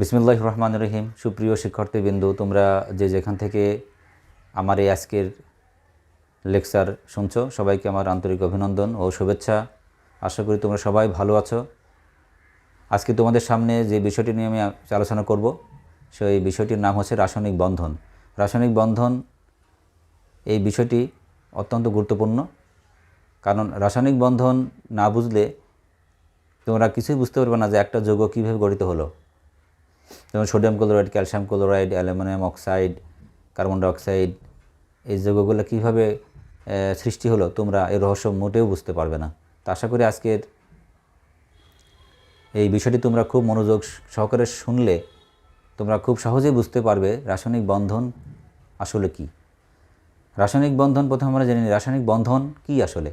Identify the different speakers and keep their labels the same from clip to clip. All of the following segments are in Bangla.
Speaker 1: বিসমুল্লাহ রহমান রহিম। সুপ্রিয় শিক্ষার্থীবৃন্দ, তোমরা যে যেখান থেকে আমার এই আজকের লেকচার শুনছো, সবাইকে আমার আন্তরিক অভিনন্দন ও শুভেচ্ছা। আশা করি তোমরা সবাই ভালো আছো। আজকে তোমাদের সামনে যে বিষয়টি নিয়ে আমি আলোচনা করব, সেই বিষয়টির নাম হচ্ছে রাসায়নিক বন্ধন। রাসায়নিক বন্ধন, এই বিষয়টি অত্যন্ত গুরুত্বপূর্ণ। কারণ রাসায়নিক বন্ধন না বুঝলে তোমরা কিছুই বুঝতে পারবে না যে একটা যৌগ কীভাবে গঠিত হলো। যেমন sodium chloride, calcium chloride, aluminium oxide, carbon dioxide, এই যৌগগুলো কীভাবে সৃষ্টি হলো তোমরা এই রহস্য মোটেও বুঝতে পারবে না। তো আশা করি আজকের এই বিষয়টি তোমরা খুব মনোযোগ সহকারে শুনলে তোমরা খুব সহজেই বুঝতে পারবে রাসায়নিক বন্ধন আসলে কি। রাসায়নিক বন্ধন প্রথমে আমরা জানি রাসায়নিক বন্ধন কি আসলে?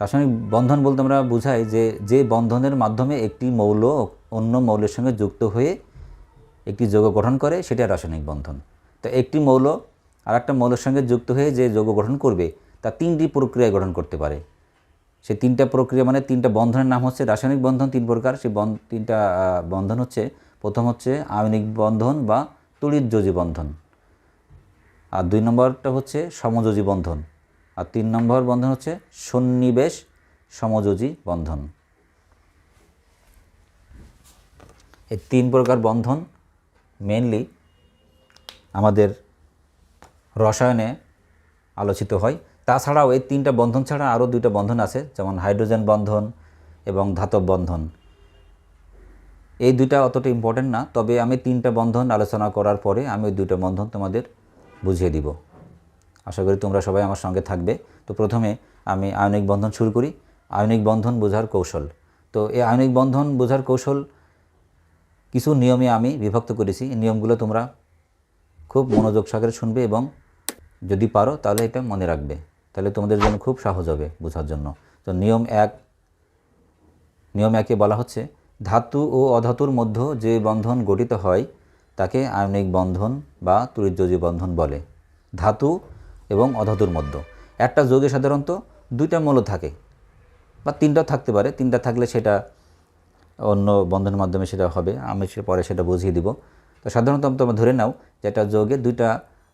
Speaker 1: রাসায়নিক বন্ধন বলতে আমরা বোঝাই যে যে বন্ধনের মাধ্যমে একটি মৌল অন্য মৌলের সঙ্গে যুক্ত হয়ে একটি যৌগ গঠন করে, সেটা রাসায়নিক বন্ধন। তো একটি মৌল আর একটা মৌলের সঙ্গে যুক্ত হয়ে যে যৌগ গঠন করবে, তা তিনটি প্রক্রিয়ায় গঠন করতে পারে। সেই তিনটা প্রক্রিয়া মানে তিনটা বন্ধনের নাম হচ্ছে রাসায়নিক বন্ধন, তিন প্রকার। সেই তিনটা বন্ধন হচ্ছে, প্রথম হচ্ছে আয়নিক বন্ধন বা তড়িৎযোজী বন্ধন। আর দুই নম্বরটা হচ্ছে সমযোজী বন্ধন। আর তিন নম্বর বন্ধন হচ্ছে সন্নিবেশ সমযোজী বন্ধন। এই তিন প্রকার বন্ধন মেনলি আমাদের রসায়নে আলোচিত হয়। তাছাড়াও এই তিনটা বন্ধন ছাড়া আরও দুইটা বন্ধন আছে, যেমন হাইড্রোজেন বন্ধন এবং ধাতব বন্ধন। এই দুইটা অতটা ইম্পর্টেন্ট না, তবে আমি তিনটা বন্ধন আলোচনা করার পরে আমি ওই দুইটা বন্ধন তোমাদের বুঝিয়ে দিব। আশা করি তোমরা সবাই আমার সঙ্গে থাকবে। তো প্রথমে আমি আয়নিক বন্ধন শুরু করি। আয়নিক বন্ধন বোঝার কৌশল। তো এই আয়নিক বন্ধন বোঝার কৌশল কিছু নিয়মে আমি বিভক্ত করেছি। নিয়মগুলো তোমরা খুব মনোযোগ সহকারে শুনবে এবং যদি পারো তাহলে এটা মনে রাখবে। তাহলে তোমাদের জন্য খুব সহজ হবে বোঝার জন্য। তো নিয়ম এক, নিয়ম একে বলা হচ্ছে, ধাতু ও অধাতুর মধ্যে যে বন্ধন গঠিত হয় তাকে আয়নিক বন্ধন বা তড়িৎযোজী বন্ধন বলে। ধাতু এবং অধাতুর মধ্যে। একটা যোগে সাধারণত দুইটা মৌল থাকে বা তিনটা থাকতে পারে। তিনটা থাকলে সেটা অন্য বন্ধনের মাধ্যমে সেটা হবে, আমি সে পরে সেটা বুঝিয়ে দিব। তো সাধারণত তোমরা ধরে নাও যে একটা যোগে দুইটা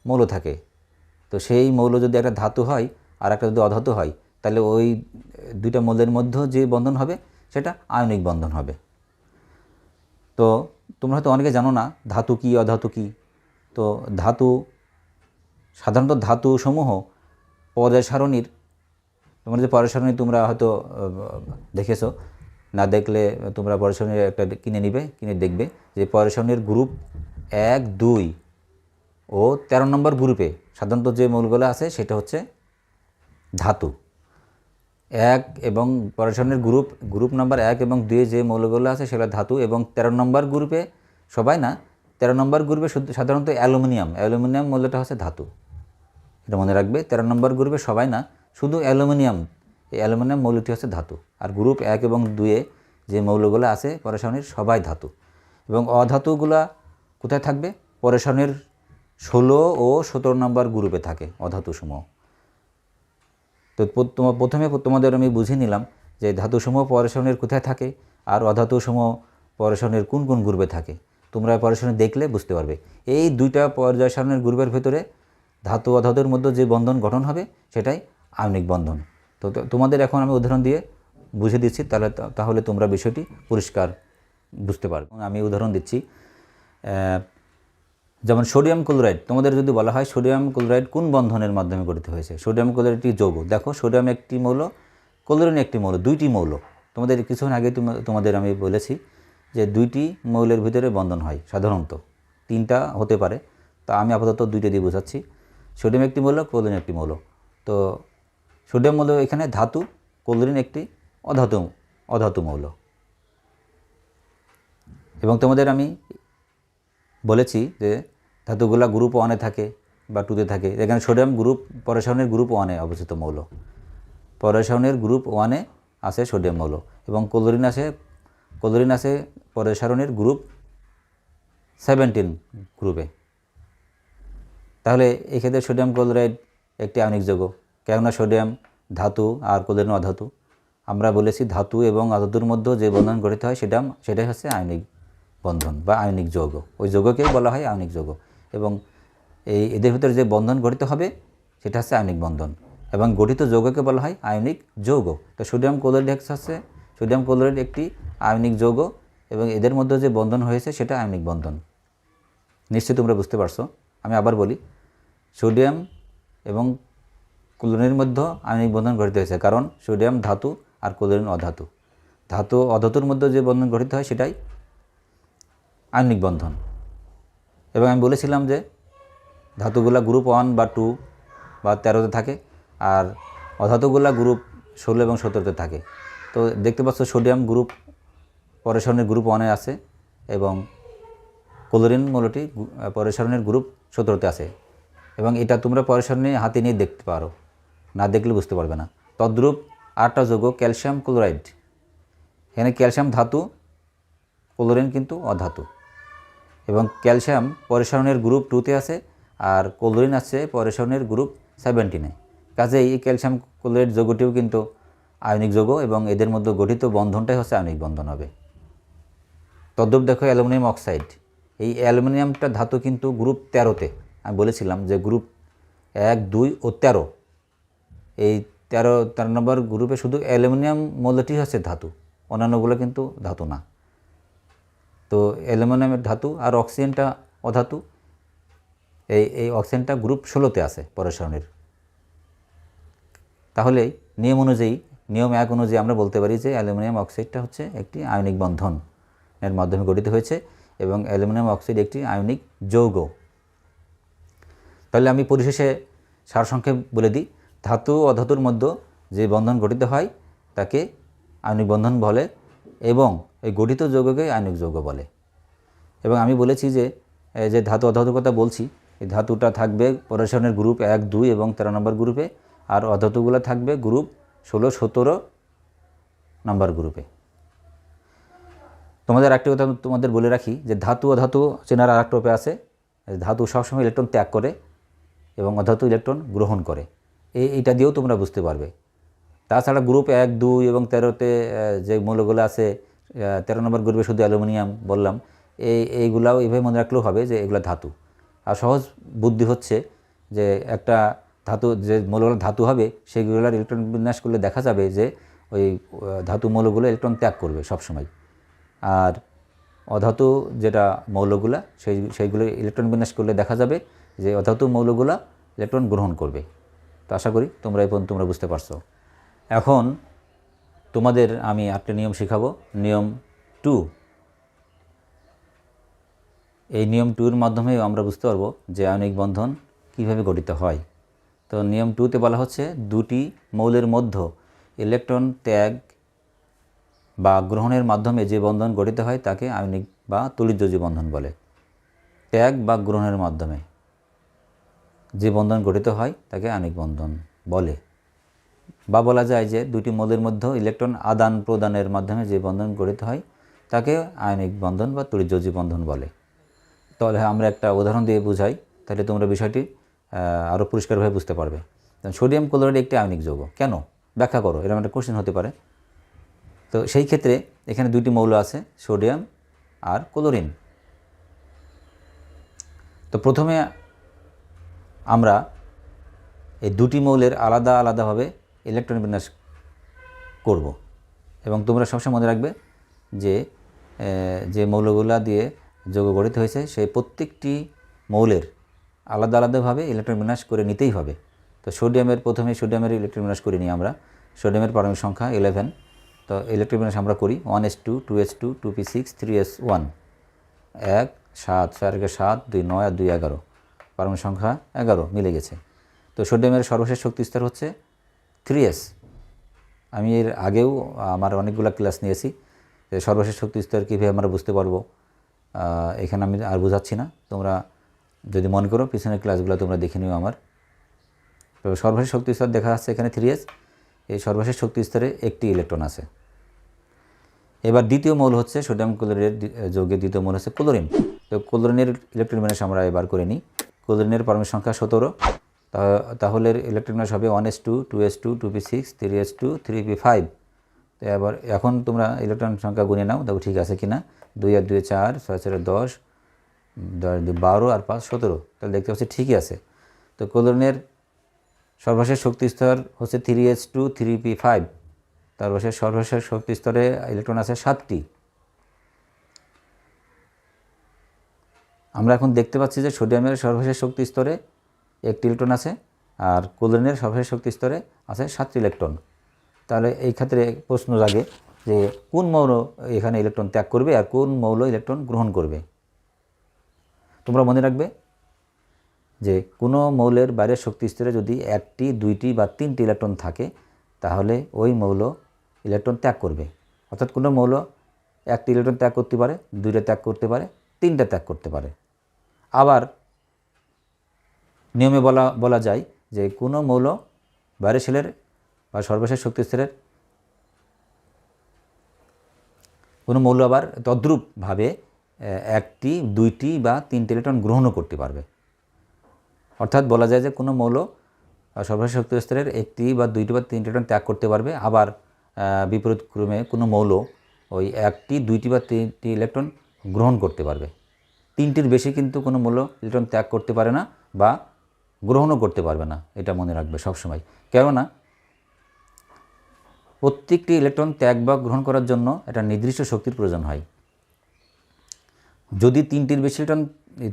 Speaker 1: মৌল থাকে। তো সেই মৌল যদি একটা ধাতু হয় আর একটা যদি অধাতু হয়, তাহলে ওই দুইটা মৌলের মধ্যে যে বন্ধন হবে, সেটা আয়নিক বন্ধন হবে। তো তোমরা হয়তো অনেকে জানো না, ধাতু কী, অধাতু কী? তো ধাতু, সাধারণত ধাতু সমূহ পর্যায় সারণীর, তোমরা যে পর্যায় সারণী তোমরা হয়তো দেখেছ না দেখলে তোমরা সারণীর একটা কিনে নিবে, কিনে দেখবে যে সারণীর গ্রুপ এক, দুই ও তেরো নম্বর গ্রুপে সাধারণত যে মৌলগুলো আছে সেটা হচ্ছে ধাতু। এক এবং পরেশনের গ্রুপ গ্রুপ নাম্বার এক এবং দুয়ে যে মৌলগুলো আছে সেগুলো ধাতু এবং তেরো নম্বর গ্রুপে সবাই না, তেরো নম্বর গ্রুপে সাধারণত অ্যালুমিনিয়াম অ্যালুমিনিয়াম মৌলটা হচ্ছে ধাতু। এটা মনে রাখবে, তেরো নম্বর গ্রুপে সবাই না শুধু অ্যালুমিনিয়াম এই অ্যালুমিনিয়াম মৌলটি হচ্ছে ধাতু। আর গ্রুপ এক এবং দুয়ে যে মৌলগুলো আছে, পরেশানির সবাই ধাতু। এবং অধাতুগুলা কোথায় থাকবে? পরেশানির ষোলো ও সতেরো নম্বর গ্রুপে থাকে অধাতু সমূহ তো প্রথমে তোমাদের আমি বুঝিয়ে নিলাম যে ধাতুসমূহ পরেশনের কোথায় থাকে আর অধাতুসমূহ পরেশনের কোন কোন গ্রুপে থাকে। তোমরা পরেশনে দেখলে বুঝতে পারবে। এই দুইটা পর্যায় সারণের গ্রুপের ভেতরে ধাতু অধাতুর মধ্যে যে বন্ধন গঠন হবে, সেটাই আয়নিক বন্ধন। তো তোমাদের এখন আমি উদাহরণ দিয়ে বুঝিয়ে দিচ্ছি, তাহলে তাহলে তোমরা বিষয়টি পরিষ্কার বুঝতে পারবে। আমি উদাহরণ দিচ্ছি যেমন সোডিয়াম ক্লোরাইড, তোমাদের যদি বলা হয় সোডিয়াম ক্লোরাইড কোন বন্ধনের মাধ্যমে গঠিত হয়েছে? সোডিয়াম ক্লোরাইড একটি যৌগ। দেখো, সোডিয়াম একটি মৌল, ক্লোরিন একটি মৌল, দুইটি মৌল। তোমাদের কিছুক্ষণ আগে তোম- তোমাদের আমি বলেছি যে দুইটি মৌলের ভিতরে বন্ধন হয় সাধারণত, তিনটা হতে পারে। তা আমি আপাতত দুইটা দিয়ে বোঝাচ্ছি। সোডিয়াম একটি মৌল, ক্লোরিন একটি মৌল। তো সোডিয়াম মৌল এখানে ধাতু, ক্লোরিন একটি অধাতু অধাতু মৌল। এবং তোমাদের আমি বলেছি যে ধাতুগুলা গ্রুপ ওয়ানে থাকে বা টুতে থাকে। এখানে সোডিয়াম গ্রুপ পরেশনের গ্রুপ ওয়ানে অবস্থিত মৌল। পরেশনের গ্রুপ ওয়ানে আছে সোডিয়াম মৌল এবং ক্লোরিন আছে ক্লোরিন আছে পরেশনের গ্রুপ সেভেন্টিন গ্রুপে তাহলে এক্ষেত্রে সোডিয়াম ক্লোরাইড একটি আয়নিক যৌগ। কেননা সোডিয়াম ধাতু আর ক্লোরিন অধাতু আমরা বলেছি ধাতু এবং অধাতুর মধ্যে যে বন্ধন গঠিত হয় সেটা সেটাই হচ্ছে আয়নিক বন্ধন বা আয়নিক যৌগ। ওই যৌগকেই বলা হয় আয়নিক যৌগ। এবং এই এদের ভিতরে যে বন্ধন গঠিত হবে, সেটা হচ্ছে আয়নিক বন্ধন। এবং গঠিত যৌগকে বলা হয় আয়নিক যৌগ। তো সোডিয়াম ক্লোরাইড হচ্ছে সোডিয়াম ক্লোরাইড একটি আয়নিক যৌগ এবং এদের মধ্যে যে বন্ধন হয়েছে সেটা আয়নিক বন্ধন। নিশ্চয়ই তোমরা বুঝতে পারছ। আমি আবার বলি, সোডিয়াম এবং ক্লোরিনের মধ্যে আয়নিক বন্ধন গঠিত হয়েছে। কারণ সোডিয়াম ধাতু আর ক্লোরিন অধাতু। ধাতু অধাতুর মধ্যে যে বন্ধন গঠিত হয় সেটাই আয়নিক বন্ধন। এবং আমি বলেছিলাম যে ধাতুগুলা গ্রুপ ওয়ান বা টু বা তেরোতে থাকে আর অধাতুগুলা গ্রুপ ষোলো এবং সতেরোতে থাকে। তো দেখতে পাচ্ছ সোডিয়াম গ্রুপ পরেশনের গ্রুপ ওয়ানে আছে এবং ক্লোরিন মূলটি পরেশনের গ্রুপ সতেরোতে আছে। এবং এটা তোমরা পরেশনে হাতে নিয়ে দেখতে পারো। না দেখলে বুঝতে পারবে না। তদ্রূপ আটটা যৌগ, ক্যালসিয়াম, ক্লোরাইড। এখানে ক্যালসিয়াম ধাতু, ক্লোরিন কিন্তু অধাতু। এবং ক্যালসিয়াম পরেশনের গ্রুপ টুতে আছে আর ক্লোরিন আছে পরেশনের গ্রুপ সেভেন্টিনে কাজেই এই ক্যালসিয়াম, ক্লোরাইড যৌগটিও কিন্তু আয়নিক যৌগ এবং এদের মধ্যে গঠিত বন্ধনটাই হচ্ছে আয়নিক বন্ধন হবে। তদ্রূপ দেখো অ্যালুমিনিয়াম অক্সাইড। এই অ্যালুমিনিয়ামটা ধাতু কিন্তু গ্রুপ তেরোতে। আমি বলেছিলাম যে গ্রুপ এক, দুই ও তেরো এই তেরো তেরো নম্বর গ্রুপে শুধু অ্যালুমিনিয়াম মৌলটি হচ্ছে ধাতু, অন্যান্যগুলো কিন্তু ধাতু না। তো অ্যালুমিনিয়ামের ধাতু আর অক্সিজেনটা অধাতু, এই এই অক্সিজেনটা গ্রুপ ষোলোতে আছে পরেশনের তাহলে নিয়ম অনুযায়ী, নিয়ম এক অনুযায়ী আমরা বলতে পারি যে অ্যালুমিনিয়াম অক্সাইডটা হচ্ছে একটি আয়নিক বন্ধন, এর মাধ্যমে গঠিত হয়েছে এবং অ্যালুমিনিয়াম অক্সাইড একটি আয়নিক যৌগ। তাহলে আমি পরিশেষে সারসংক্ষেপ বলে দিই। ধাতু অধাতুর মধ্যে যে বন্ধন গঠিত হয়, তাকে আয়নিক বন্ধন বলে এবং এই গঠিত যৌগকে আয়নিক যৌগ বলে। এবং আমি বলেছি যে যে ধাতু অধাতুর কথা বলছি, এই ধাতুটা থাকবে পরেশনের গ্রুপ এক, দুই এবং তেরো নম্বর গ্রুপে, আর অধাতুগুলো থাকবে গ্রুপ ষোলো, সতেরো নম্বর গ্রুপে। তোমাদের একটি কথা তোমাদের বলে রাখি যে, ধাতু অধাতু চেনার আর একটা আছে। ধাতু সবসময় ইলেকট্রন ত্যাগ করে এবং অধাতু ইলেকট্রন গ্রহণ করে। এইটা দিয়েও তোমরা বুঝতে পারবে। তাছাড়া গ্রুপ এক, দুই এবং তেরোতে যে মৌলগুলো আছে তেরো নম্বর গ্রুপে শুধু অ্যালুমিনিয়াম বললাম, এই, এইগুলাও এভাবে মনে রাখলেও হবে যে এগুলো ধাতু। আর সহজ বুদ্ধি হচ্ছে যে একটা ধাতু, যে মৌলগুলো ধাতু হবে, সেগুলোর ইলেকট্রন বিন্যাস করলে দেখা যাবে যে ওই ধাতু মৌলগুলো ইলেকট্রন ত্যাগ করবে সবসময়। আর অধাতু যেটা মৌলগুলা, সেই, সেইগুলো ইলেকট্রন বিন্যাস করলে দেখা যাবে যে অধাতু মৌলগুলা ইলেকট্রন গ্রহণ করবে। তো আশা করি তোমরা এই পর্যন্ত তোমরা বুঝতে পারছ। এখন তোমাদের আমি একটা নিয়ম শেখাবো। নিয়ম টু। এই নিয়ম টুর মাধ্যমে আমরা বুঝতে পারব যে আয়নিক বন্ধন কীভাবে গঠিত হয়। তো নিয়ম টুতে বলা হচ্ছে দুটি মৌলের মধ্যে ইলেকট্রন, ত্যাগ বা গ্রহণের মাধ্যমে যে বন্ধন গঠিত হয় তাকে আয়নিক বা তড়িৎযোজী বন্ধন বলে। ত্যাগ বা গ্রহণের মাধ্যমে। যে বন্ধন গঠিত হয়, তাকে আয়নিক বন্ধন বলে। বা বলা যায় যে দুটি মৌলের মধ্যে ইলেকট্রন আদান প্রদানের মাধ্যমে যে বন্ধন গঠিত হয়, তাকে আয়নিক বন্ধন বা তড়িৎযোজী বন্ধন বলে। তাহলে আমরা একটা উদাহরণ দিয়ে বুঝাই, তাহলে তোমরা বিষয়টি আরও পরিষ্কারভাবে বুঝতে পারবে। সোডিয়াম ক্লোরাইড একটি আয়নিক যৌগ। কেন? ব্যাখ্যা করো, এরকম একটা কোশ্চেন হতে পারে। তো সেই ক্ষেত্রে এখানে দুইটি মৌল আছে, সোডিয়াম আর ক্লোরিন। তো প্রথমে আমরা এই দুটি মৌলের আলাদা আলাদাভাবে ইলেকট্রন বিন্যাস করব। এবং তোমরা সবসময় মনে রাখবে যে যে মৌলগুলা দিয়ে যৌগ গঠিত হয়েছে, সেই প্রত্যেকটি মৌলের আলাদা আলাদাভাবে ইলেকট্রন বিন্যাস করে নিতেই হবে। তো সোডিয়ামের প্রথমে সোডিয়ামের ইলেকট্রন বিন্যাস করে নিই আমরা। সোডিয়ামের পারমাণবিক সংখ্যা ইলেভেন তো ইলেকট্রন বিন্যাস আমরা করি one S two two S two two P six three S one এক, সাত একে, সাত, দুই, নয়, আর দুই, এগারো। পারমাণবিক সংখ্যা এগারো, মিলে গেছে। তো সোডিয়ামের সর্বশেষ শক্তি স্তর হচ্ছে থ্রি এস আমি এর আগেও আমার অনেকগুলো ক্লাস নিয়েছি। যে সর্বশেষ শক্তি স্তর কীভাবে আমরা বুঝতে পারব? এখানে আমি আর বোঝাচ্ছি না। তোমরা যদি মনে করো, পিছনের ক্লাসগুলো তোমরা দেখে নিও আমার। তো সর্বশেষ শক্তি স্তর দেখা যাচ্ছে এখানে থ্রি এস এই সর্বশেষ শক্তি স্তরে একটি ইলেকট্রন আছে। এবার দ্বিতীয় মৌল হচ্ছে সোডিয়াম ক্লোরাইডের দ্বি- যৌগের দ্বিতীয় মৌল হচ্ছে ক্লোরিন। তো ক্লোরিনের ইলেকট্রন বিন্যাস আমরা এবার করে নিই। ক্লোরিনের পারমাণবিক সংখ্যা সতেরো। তাহলে ইলেকট্রন বিন্যাস হবে one S two two S two two P six three S two three P five তো এবার, এখন তোমরা ইলেকট্রন সংখ্যা গুনে নাও, দেখো ঠিক আছে কি না দুই আর দুই চার, ছয় চার দশ বারো আর পাঁচ সতেরো। তাহলে দেখতে পাচ্ছি ঠিকই আছে। তো কোলনের সর্বশেষ শক্তি স্তর হচ্ছে three H two three P five সর্বশেষ সর্বশেষ শক্তি স্তরে ইলেকট্রন আছে সাতটি। আমরা এখন দেখতে পাচ্ছি যে সোডিয়ামের সর্বশেষ শক্তি স্তরে একটি ইলেকট্রন আছে আর কোলনের সর্বশেষ শক্তি স্তরে আছে সাতটি ইলেকট্রন। তাহলে এই ক্ষেত্রে প্রশ্ন জাগে যে কোন মৌল এখানে ইলেকট্রন ত্যাগ করবে আর কোন মৌল ইলেকট্রন গ্রহণ করবে? তোমরা মনে রাখবে যে কোনো মৌলের বাইরের শক্তি স্তরে যদি একটি, দুইটি বা তিনটি ইলেকট্রন থাকে, তাহলে ওই মৌল ইলেকট্রন ত্যাগ করবে। অর্থাৎ কোনো মৌল একটি ইলেকট্রন ত্যাগ করতে পারে, দুইটা ত্যাগ করতে পারে তিনটা ত্যাগ করতে পারে। আবার নিয়মে বলা বলা যায় যে কোনো মৌল বাইরের সেলের বা সর্বশেষ শক্তি স্তরের কোনো মৌল আবার তদ্রূপভাবে একটি, দুইটি বা তিনটি ইলেকট্রন গ্রহণও করতে পারবে। অর্থাৎ বলা যায় যে কোনো মৌল সর্বশেষ শক্তি স্তরের একটি বা দুইটি বা তিনটি ইলেকট্রন ত্যাগ করতে পারবে। আবার বিপরীত ক্রমে কোনো মৌল ওই একটি, দুইটি বা তিনটি ইলেকট্রন গ্রহণ করতে পারবে। তিনটির বেশি কিন্তু কোনো মৌল ইলেকট্রন ত্যাগ করতে পারে না বা গ্রহণও করতে পারবে না, এটা মনে রাখবে সবসময়। কেননা প্রত্যেকটি ইলেকট্রন ত্যাগ বা গ্রহণ করার জন্য একটা নির্দিষ্ট শক্তির প্রয়োজন হয়। যদি তিনটির বেশি ইলেকট্রন,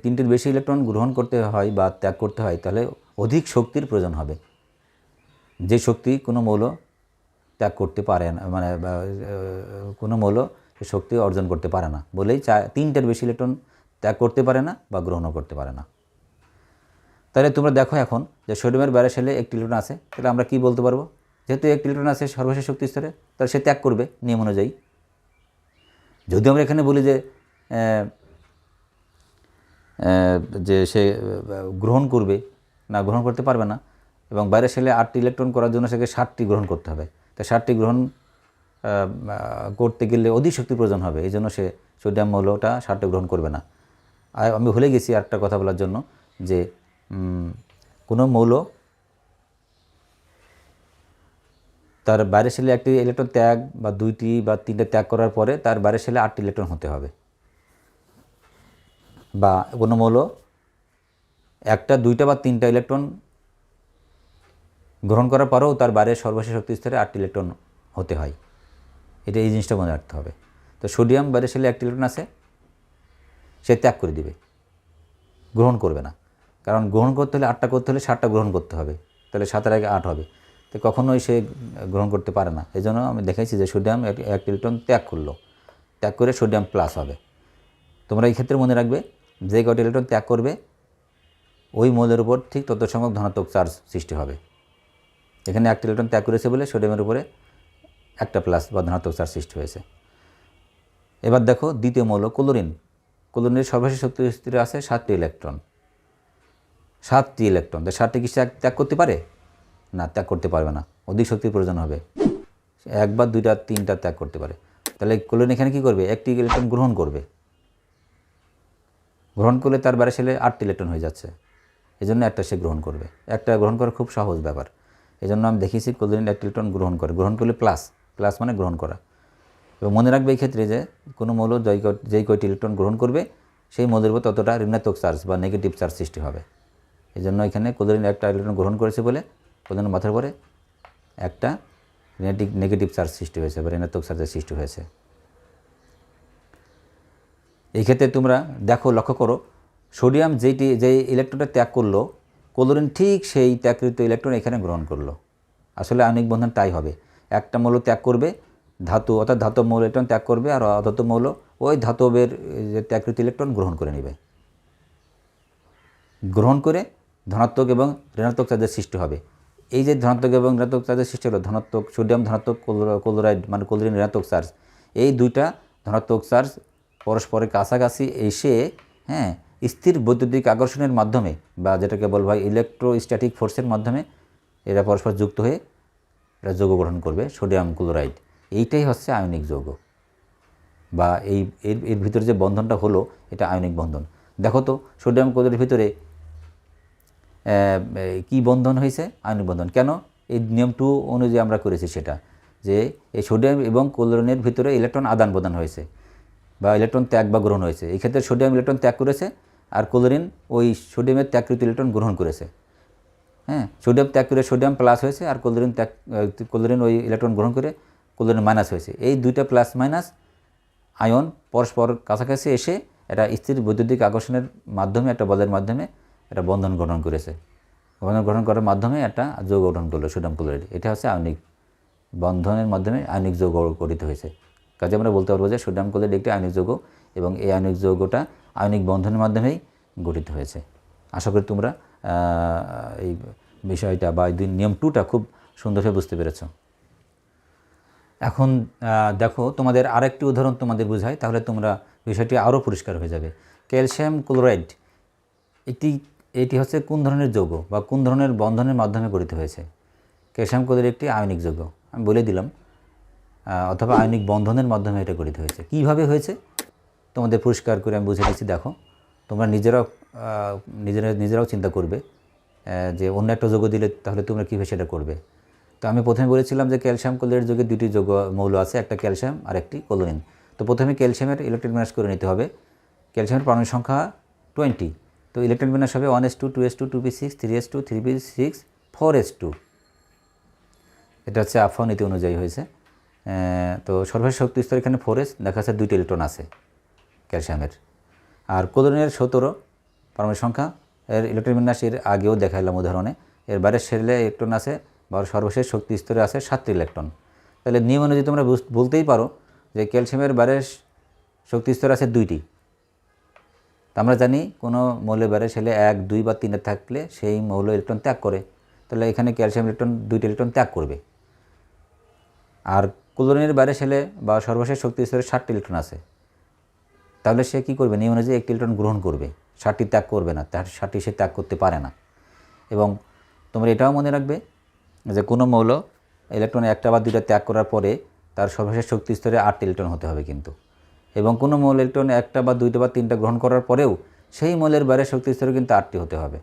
Speaker 1: তিনটির বেশি ইলেকট্রন গ্রহণ করতে হয় বা ত্যাগ করতে হয়, তাহলে অধিক শক্তির প্রয়োজন হবে। যে শক্তি কোনো মৌল ত্যাগ করতে পারে না মানে কোনো মৌল সে শক্তি অর্জন করতে পারে না। বলেই চা তিনটার বেশি ইলেকট্রন ত্যাগ করতে পারে না বা গ্রহণও করতে পারে না। তাহলে তোমরা দেখো এখন যে সোডিয়ামের বাইরে সেলে একটি ইলেকট্রন আছে, তাহলে আমরা কি বলতে পারব? যেহেতু একটি ইলেকট্রন আছে সর্বশেষ শক্তি স্তরে, তাহলে সে ত্যাগ করবে নিয়ম অনুযায়ী। যদি আমরা এখানে বলি যে যে সে গ্রহণ করবে, না গ্রহণ করতে পারবে না, এবং বাইরে সেলে আটটি ইলেকট্রন করার জন্য সেকে ষাটটি গ্রহণ করতে হবে। তো ষাটটি গ্রহণ করতে গেলে অধিক শক্তির প্রয়োজন হবে। এই জন্য সে সোডিয়াম মৌলটা ষাটটি গ্রহণ করবে না। আর আমি ভুলে গেছি আরেকটা কথা বলার জন্য যে কোনো মৌল তার বাইরে সেলে একটি ইলেকট্রন ত্যাগ বা দুইটি বা তিনটে ত্যাগ করার পরে তার বাইরে সেলে আটটি ইলেকট্রন হতে হবে। বা কোনো মৌল একটা, দুইটা বা তিনটা ইলেকট্রন গ্রহণ করার পরেও তার বাইরের সর্বশেষ শক্তি স্তরে আটটি ইলেকট্রন হতে হয়। এটা এই জিনিসটা মনে রাখতে হবে। তো সোডিয়াম বাইরে সেলে একটি ইলেকট্রন আছে, সে ত্যাগ করে দিবে। গ্রহণ করবে না। কারণ গ্রহণ করতে হলে আটটা করতে হলে সাতটা গ্রহণ করতে হবে। তাহলে সাতের আগে আট হবে। তো কখনোই সে গ্রহণ করতে পারে না। এই জন্য আমি দেখেছি যে সোডিয়াম এক ইলেকট্রন ত্যাগ করল। ত্যাগ করে সোডিয়াম প্লাস হবে। তোমরা এই ক্ষেত্রে মনে রাখবে, যে কটি ইলেকট্রন ত্যাগ করবে, ওই মৌলের উপর ঠিক তত সংখ্যক ধনাত্মক চার্জ সৃষ্টি হবে। এখানে একটা ইলেকট্রন ত্যাগ করেছে বলে সোডিয়ামের উপরে একটা প্লাস বা ধনাত্মক চার্জ সৃষ্টি হয়েছে। এবার দেখো দ্বিতীয় মৌল ক্লোরিন। ক্লোরিনের সর্বশেষ শক্তি স্থিরে আছে সাতটি ইলেকট্রন সাতটি ইলেকট্রন তো সাতটি কি ত্যাগ করতে পারে? না, ত্যাগ করতে পারবে না। অধিক শক্তির প্রয়োজন হবে। একবার, দুইটা, তিনটা ত্যাগ করতে পারে। তাহলে ক্লোরিন এখানে কী করবে? একটি ইলেকট্রন গ্রহণ করবে। গ্রহণ করলে তার বাইরে সেলে আটটি ইলেকট্রন হয়ে যাচ্ছে। এই জন্য একটা সে গ্রহণ করবে। একটা গ্রহণ করা খুব সহজ ব্যাপার। এই জন্য আমি দেখিয়েছি ক্লোরিন একটা ইলেকট্রন গ্রহণ করে। গ্রহণ করলে প্লাস প্লাস মানে গ্রহণ করা। এবং মনে রাখবে এই ক্ষেত্রে যে কোনো মৌল যেই যেই কয়টি ইলেকট্রন গ্রহণ করবে, সেই মৌলের উপর ততটা ঋণাত্মক চার্জ বা নেগেটিভ চার্জ সৃষ্টি হবে। এই জন্য এখানে ক্লোরিন একটা ইলেকট্রন গ্রহণ করেছে বলে ক্লোরিনের মাথার পরে একটা নেগেটিভ নেগেটিভ চার্জ সৃষ্টি হয়েছে বা ঋণাত্মক চার্জের সৃষ্টি হয়েছে। এই ক্ষেত্রে তোমরা দেখো, লক্ষ্য করো, সোডিয়াম যেইটি যেই ইলেকট্রনটা ত্যাগ করল ক্লোরিন ঠিক সেই ত্যাগকৃত ইলেকট্রন এখানে গ্রহণ করল। আসলে আণবিক বন্ধন তাই হবে। একটা মৌল ত্যাগ করবে, ধাতু, অর্থাৎ ধাতব মৌল ইলেকট্রন ত্যাগ করবে আর অধাতব মৌল ওই ধাতবের যে ত্যাগকৃত ইলেকট্রন গ্রহণ করে নেবে। গ্রহণ করে ধনাত্মক এবং ঋণাত্মক চার্জের সৃষ্টি হবে। এই যে ধনাত্মক এবং ঋণাত্মক চার্জের সৃষ্টি হলো, ধনাত্মক, সোডিয়াম ধনাত্মক, ক্লোরা- ক্লোরাইড মানে ক্লোরিন ঋণাত্মক চার্জ। এই দুইটা ধনাত্মক চার্জ পরস্পরের কাছাকাছি এসে হ্যাঁ স্থির বৈদ্যুতিক আকর্ষণের মাধ্যমে বা যেটাকে বলব হয় ইলেকট্রোস্ট্যাটিক ফোর্সের মাধ্যমে এরা পরস্পর যুক্ত হয়ে এটা যৌগ গঠন করবে, সোডিয়াম ক্লোরাইড। এইটাই হচ্ছে আয়নিক যৌগ। বা এই, এর এর ভিতরে যে বন্ধনটা হলো, এটা আয়নিক বন্ধন। দেখো তো, সোডিয়াম ক্লোরাইডের ভিতরে কি বন্ধন হয়েছে? আয়নিক বন্ধন। কেন? এই নিয়ম টু অনুযায়ী আমরা করেছি সেটা, যে এই সোডিয়াম এবং ক্লোরিনের ভিতরে ইলেকট্রন আদান প্রদান হয়েছে, বা ইলেকট্রন ত্যাগ বা গ্রহণ হয়েছে। এই ক্ষেত্রে সোডিয়াম ইলেকট্রন ত্যাগ করেছে, আর ক্লোরিন ওই সোডিয়ামের ত্যাগকৃত ইলেকট্রন গ্রহণ করেছে। হ্যাঁ সোডিয়াম ত্যাগ করে সোডিয়াম প্লাস হয়েছে আর ক্লোরিন ত্যাগ ক্লোরিন ওই ইলেকট্রন গ্রহণ করে ক্লোরিন মাইনাস হয়েছে। এই দুইটা প্লাস মাইনাস আয়ন পরস্পর কাছাকাছি এসে এটা স্থির বৈদ্যুতিক আকর্ষণের মাধ্যমে, একটা বলের মাধ্যমে একটা বন্ধন গঠন করেছে। বন্ধন গঠন করার মাধ্যমে একটা যৌগ গঠন করল সোডিয়াম ক্লোরাইড এটা হচ্ছে আয়নিক বন্ধনের মাধ্যমে আয়নিক যৌগ গঠিত হয়েছে। কাজে আমরা বলতে পারব যে সোডিয়াম ক্লোরাইড একটি আয়নিক যৌগ এবং এই আয়নিক যৌগটা আয়নিক বন্ধনের মাধ্যমেই গঠিত হয়েছে। আশা করি তোমরা এই বিষয়টা বা এই নিয়ম টুটা খুব সুন্দরভাবে বুঝতে পেরেছ। এখন দেখো, তোমাদের আরেকটি উদাহরণ তোমাদের বোঝায় তাহলে তোমরা বিষয়টি আরও পরিষ্কার হয়ে যাবে। ক্যালসিয়াম ক্লোরাইড একটি এটি হচ্ছে কোন ধরনের যৌগ বা কোন ধরনের বন্ধনের মাধ্যমে গঠিত হয়েছে? ক্যালসিয়াম ক্লোরাইড একটি আয়নিক যৌগ, আমি বলে দিলাম। অথবা আয়নিক বন্ধনের মাধ্যমে এটা গঠিত হয়েছে। কীভাবে হয়েছে? তোমাদের পরিষ্কার করে আমি বুঝে দিচ্ছি দেখো। তোমরা নিজেরাও নিজেরা নিজেরাও চিন্তা করবে যে অন্য একটা যোগ দিলে তাহলে তোমরা কীভাবে সেটা করবে। তো আমি প্রথমে বলেছিলাম যে ক্যালসিয়াম ক্লোরাইড যোগে দুটি যোগ মৌল আছে, একটা ক্যালসিয়াম আর একটি ক্লোরিন তো প্রথমে ক্যালসিয়ামের ইলেকট্রন বিন্যাস করে নিতে হবে। ক্যালসিয়ামের পারমাণবিক সংখ্যা টোয়েন্টি তো ইলেকট্রন বিন্যাস হবে one S two two S two two P six three S two three P six four S two এটা হচ্ছে আফা নীতি অনুযায়ী হয়েছে। তো সর্বশেষ শক্তি স্তর এখানে ফোর এস দেখা যাচ্ছে দুইটি ইলেকট্রন আছে ক্যালসিয়ামের। আর কোলোরিনের সতেরো পারমাণবিক সংখ্যা, এর ইলেকট্রন বিন্যাস এর আগেও দেখাইলাম উদাহরণে। এর বাইরের সেলে ইলেকট্রন আছে, বা সর্বশেষ শক্তি স্তরে আছে সাতটি ইলেকট্রন। তাহলে নিয়ম অনুযায়ী তোমরা বলতেই পারো যে ক্যালসিয়ামের বাইরে শক্তি স্তর আছে দুইটি। আমরা জানি কোনো মৌলের বাইরে সেলে এক, দুই বা তিনে থাকলে সেই মৌল ইলেকট্রন ত্যাগ করে। তাহলে এখানে ক্যালসিয়াম ইলেকট্রন, দুইটি ইলেকট্রন ত্যাগ করবে। আর ক্লোরিনের বাইরে সেলে বা সর্বশেষ শক্তি স্তরে ষাটটি ইলেকট্রন আছে। তাহলে সে কী করবে? নিয়ম অনুযায়ী একটি ইলেকট্রন গ্রহণ করবে। ষাটটি ত্যাগ করবে না। তার ষাটটি সে ত্যাগ করতে পারে না। এবং তোমরা এটাও মনে রাখবে যে কোনো মৌল ইলেকট্রন একটা বা দুইটা ত্যাগ করার পরে তার সর্বশেষ শক্তি স্তরে আটটি ইলেকট্রন হতে হবে কিন্তু। এবং কোনো মৌল ইলেকট্রন একটা বা দুইটা বা তিনটা গ্রহণ করার পরেও সেই মৌলের বাইরে শক্তি স্তরে কিন্তু আটটি হতে হবে।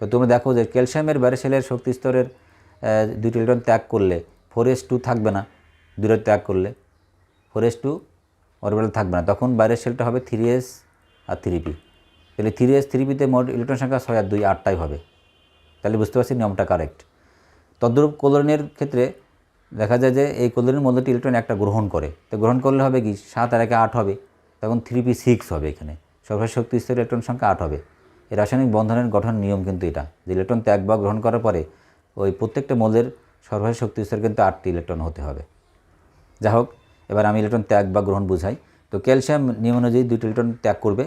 Speaker 1: তো তোমরা দেখো যে ক্যালসিয়ামের বাইরে সেলের শক্তি স্তরের দুইটি ইলেকট্রন ত্যাগ করলে ফোর এস টু থাকবে না। দুটো ত্যাগ করলে ফোর এস টু অরবিটাল থাকবে না। তখন বাইরের সেলটা হবে থ্রি এস আর থ্রি পি তাহলে থ্রি এস থ্রি পিতে মোট ইলেকট্রন সংখ্যা ছয় আর দুই আটটাই হবে। তাহলে বুঝতে পারছি নিয়মটা কারেক্ট তদ্রূপ কোলোরিনের ক্ষেত্রে দেখা যায় যে এই কোলোরিন মধ্যটি ইলেকট্রন একটা গ্রহণ করে। তো গ্রহণ করলে হবে কি? সাত আর একে আট হবে। তখন থ্রি পি সিক্স হবে এখানে। সর্বশেষ শক্তি স্তরের ইলেকট্রন সংখ্যা আট হবে। এই রাসায়নিক বন্ধনের গঠন নিয়ম কিন্তু এটা। যে ইলেকট্রন ত্যাগ বা গ্রহণ করার পরে ওই প্রত্যেকটা মৌলের সর্বশেষ শক্তি স্তর কিন্তু আটটি ইলেকট্রন হতে হবে। যা হোক এবার আমি ইলেকট্রন ত্যাগ বা গ্রহণ বুঝাই। তো ক্যালসিয়াম নিয়ম অনুযায়ী দুটি ইলেকট্রন ত্যাগ করবে।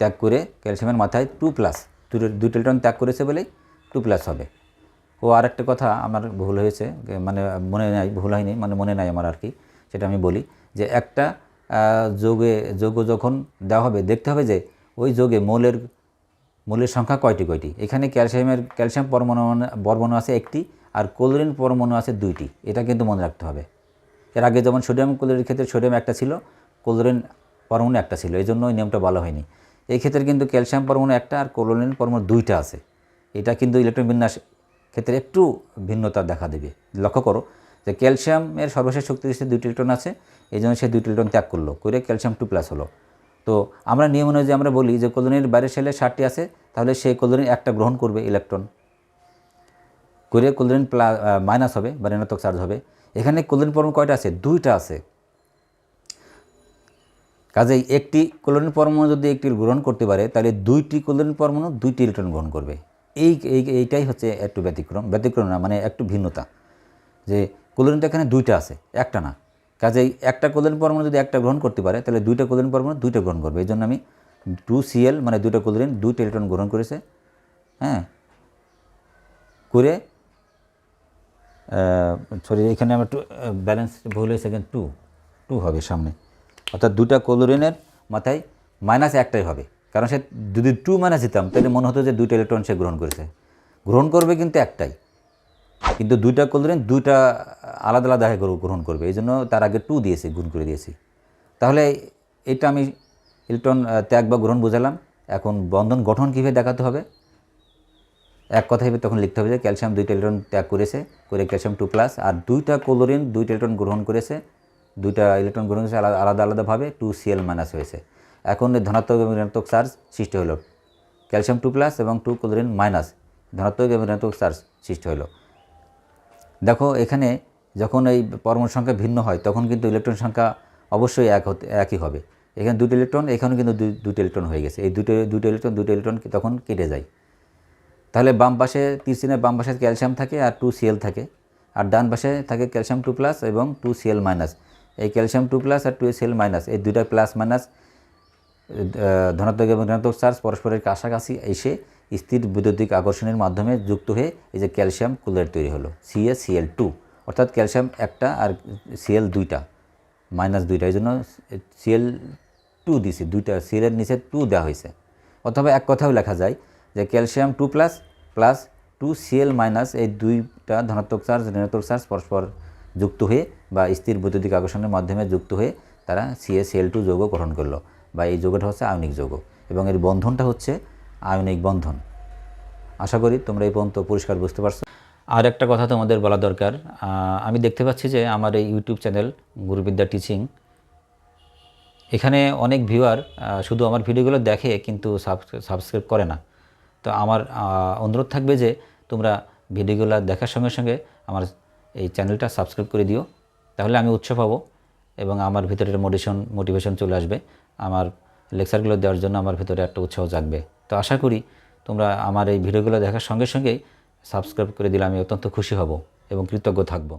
Speaker 1: ত্যাগ করে ক্যালসিয়ামের মাথায় টু প্লাস দুটো ইলেকট্রন ত্যাগ করেছে বলেই টু প্লাস হবে। ও আর একটা কথা আমার ভুল হয়েছে মানে মনে নাই, ভুল হয়নি মানে মনে নাই আমার আর কি, সেটা আমি বলি যে একটা যোগে, যোগ যখন দেওয়া হবে, দেখতে হবে যে ওই যোগে মৌলের মৌলের সংখ্যা কয়টি কয়টি। এখানে ক্যালসিয়ামের, ক্যালসিয়াম পরমাণু পরমাণু আছে একটি আর ক্লোরিন পরমাণু আছে দুইটি। এটা কিন্তু মনে রাখতে হবে। এর আগে যেমন সোডিয়াম ক্লোরিনের ক্ষেত্রে সোডিয়াম একটা ছিল, ক্লোরিন পরমাণু একটা ছিল, এই জন্য ওই নিয়মটা বলা হয়নি। এই ক্ষেত্রে কিন্তু ক্যালসিয়াম পরমাণু একটা আর ক্লোরিন পরমাণু দুইটা আছে। এটা কিন্তু ইলেকট্রন বিন্যাস ক্ষেত্রে একটু ভিন্নতা দেখা দেবে। লক্ষ্য করো যে ক্যালসিয়ামের সর্বশেষ শক্তি হিসেবে দুইটি ইলেকট্রন আছে, এই জন্য সে দুইটি ইলেকট্রন ত্যাগ করল করে ক্যালসিয়াম টু প্লাস হলো। তো আমরা নিয়ম অনুযায়ী আমরা বলি যে কোলোনির বাইরের সেলে ষাটটি আছে, তাহলে সেই কোলোনিন একটা গ্রহণ করবে ইলেকট্রন। করে কোলোরিন প্লাস মাইনাস হবে বা ঋণাত্মক চার্জ হবে। এখানে কোলোরিন পরমাণু কয়টা আছে? দুইটা আছে। কাজেই একটি কোলোরিন পরমাণু যদি একটি গ্রহণ করতে পারে, তাহলে দুইটি কোলোরিন পরমাণু দুইটি ইলেকট্রন গ্রহণ করবে। এই এই, এইটাই হচ্ছে একটু ব্যতিক্রম ব্যতিক্রম না মানে একটু ভিন্নতা। যে কোলোরিনটা এখানে দুইটা আছে, একটা না। কাজেই একটা কোলোরিন পরমাণু যদি একটা গ্রহণ করতে পারে, তাহলে দুইটা কোলোরিন পরমাণু দুইটা গ্রহণ করবে। এই জন্য আমি টু সিএল মানে দুইটা কোলোরিন দুইটা ইলেকট্রন গ্রহণ করেছে হ্যাঁ করে সরি এখানে আমার একটু ব্যালেন্স ভুল হয়েছে, এখানে টু টু হবে সামনে। অর্থাৎ দুটা ক্লোরিনের মাথায় মাইনাস একটাই হবে। কারণ সে যদি টু মাইনাস দিতাম, তাহলে মনে হতো যে দুইটা ইলেকট্রন সে গ্রহণ করেছে। গ্রহণ করবে কিন্তু একটাই। কিন্তু দুইটা ক্লোরিন দুইটা আলাদা আলাদা গ্রহ- গ্রহণ করবে। এই জন্য তার আগে টু দিয়েছি, গুণ করে দিয়েছি। তাহলে এটা আমি ইলেকট্রন ত্যাগ বা গ্রহণ বোঝালাম। এখন বন্ধন গঠন কীভাবে দেখাতে হবে? এক কথা হিসেবে তখন লিখতে হবে যে ক্যালসিয়াম দুইটা ইলেকট্রন ত্যাগ করেছে, করে ক্যালসিয়াম টু প্লাস আর দুইটা ক্লোরিন দুইটা ইলেকট্রন গ্রহণ করেছে, দুইটা ইলেকট্রন গ্রহণ করেছে আলাদা আলাদা আলাদাভাবে টু সিএল মাইনাস হয়েছে। এখন ধনাত্মক এবং ঋণাত্মক চার্জ সৃষ্টি হলো। ক্যালসিয়াম টু প্লাস এবং টু ক্লোরিন মাইনাস ধনাত্মক এবং ঋণাত্মক চার্জ সৃষ্টি হলো। দেখো, এখানে যখন এই পরমাণু সংখ্যা ভিন্ন হয়, তখন কিন্তু ইলেকট্রন সংখ্যা অবশ্যই এক হতে একই হবে। এখানে দুটো ইলেকট্রন এখানেও কিন্তু দুটো ইলেকট্রন হয়ে গেছে। এই দুটো দুটো ইলেকট্রন দুটো ইলেকট্রন তখন কেটে যায়। তাহলে বাম পাশে তিরচিনের বাম পাশে ক্যালসিয়াম থাকে আর টু সিএল থাকে। আর ডান পাশে থাকে ক্যালসিয়াম টু প্লাস এবং টু সিএল মাইনাস এই ক্যালসিয়াম টু প্লাস আর টু সিএল মাইনাস এই দুইটা প্লাস মাইনাস ধনাত্মক এবং ঋণাত্মক চার্জ পরস্পরের কাছাকাছি এসে স্থির বৈদ্যুতিক আকর্ষণের মাধ্যমে যুক্ত হয়ে এই যে ক্যালসিয়াম ক্লোরাইড তৈরি হলো। সিএ সিএল টু অর্থাৎ ক্যালসিয়াম একটা আর সিএল দুইটা। মাইনাস দুইটা, এই জন্য সিএল টু দিছে। দুইটা সিএলের নিচে টু দেওয়া হয়েছে। অথবা এক কথাও লেখা যায় যে calcium two plus plus two Cl minus এই দুইটা ধনাত্মক চার্জ ঋণাত্মক চার্জ পরস্পর যুক্ত হয়ে বা স্থির বৈদ্যুতিক আকর্ষণের মাধ্যমে যুক্ত হয়ে তারা সিএসিএল টু যৌগ গঠন করল বা এই যৌগটা হচ্ছে আয়নিক যৌগ। এবং এর বন্ধনটা হচ্ছে আয়নিক বন্ধন। আশা করি তোমরা এই পর্যন্ত পরিষ্কার বুঝতে পারছ। আর একটা কথা তোমাদের বলা দরকার আমি দেখতে পাচ্ছি যে আমার এই ইউটিউব চ্যানেল গুরুবিদ্যা টিচিং এখানে অনেক ভিউয়ার শুধু আমার ভিডিওগুলো দেখে কিন্তু সাবস্ক্রাইব করে না। তো আমার অনুরোধ থাকবে যে তোমরা ভিডিওগুলো দেখার সঙ্গে সঙ্গে আমার এই চ্যানেলটা সাবস্ক্রাইব করে দিও। তাহলে আমি উৎসাহ পাবো এবং আমার ভিতরে মোটিভেশন মোটিভেশন চলে আসবে। আমার লেকচারগুলো দেওয়ার জন্য আমার ভিতরে একটা উৎসাহ জাগবে। তো আশা করি তোমরা আমার এই ভিডিওগুলো দেখার সঙ্গে সঙ্গেই সাবস্ক্রাইব করে দিলে আমি অত্যন্ত খুশি হব এবং কৃতজ্ঞ থাকব।